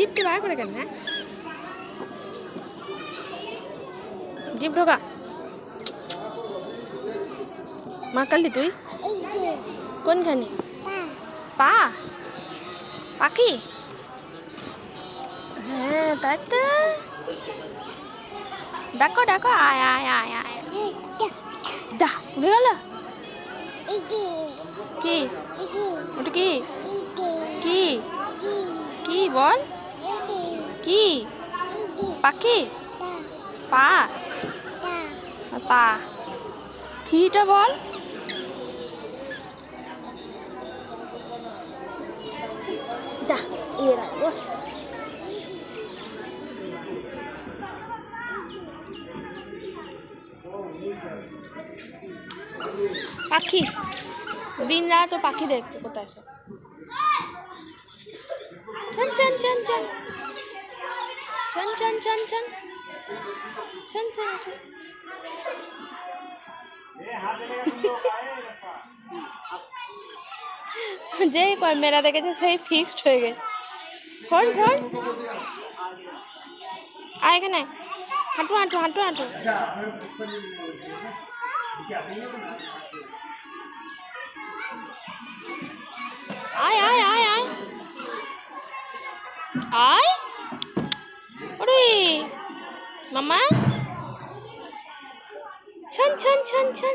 জিপটা বার করে কেন হ্যাঁ? জিপ ঢোকা। মা কালি তুই? কোনখানে? পা। পাখি হ্যাঁ তাই তো। ডাকো ডাকো আয় আয় আয় আয়। দা উড়ে গেল? কি? ওটা কি? কি? কি বল? কি পাখি? পা? পা। কিটা বল? পাখি। দিন রাত পাখি দেখছে কোথায় সব? চল চান চান চল। চন চন চন চন চন চন চন যেই মেলা দেখেছে সেই ফিক্সড হয়ে গেছে। ফোন ফোন আয় এখানে। হাঁটু হাঁটু হাঁটু হাঁটু। আয় আয় আয় আয়। আয়। Mama? Chân chân chân chân.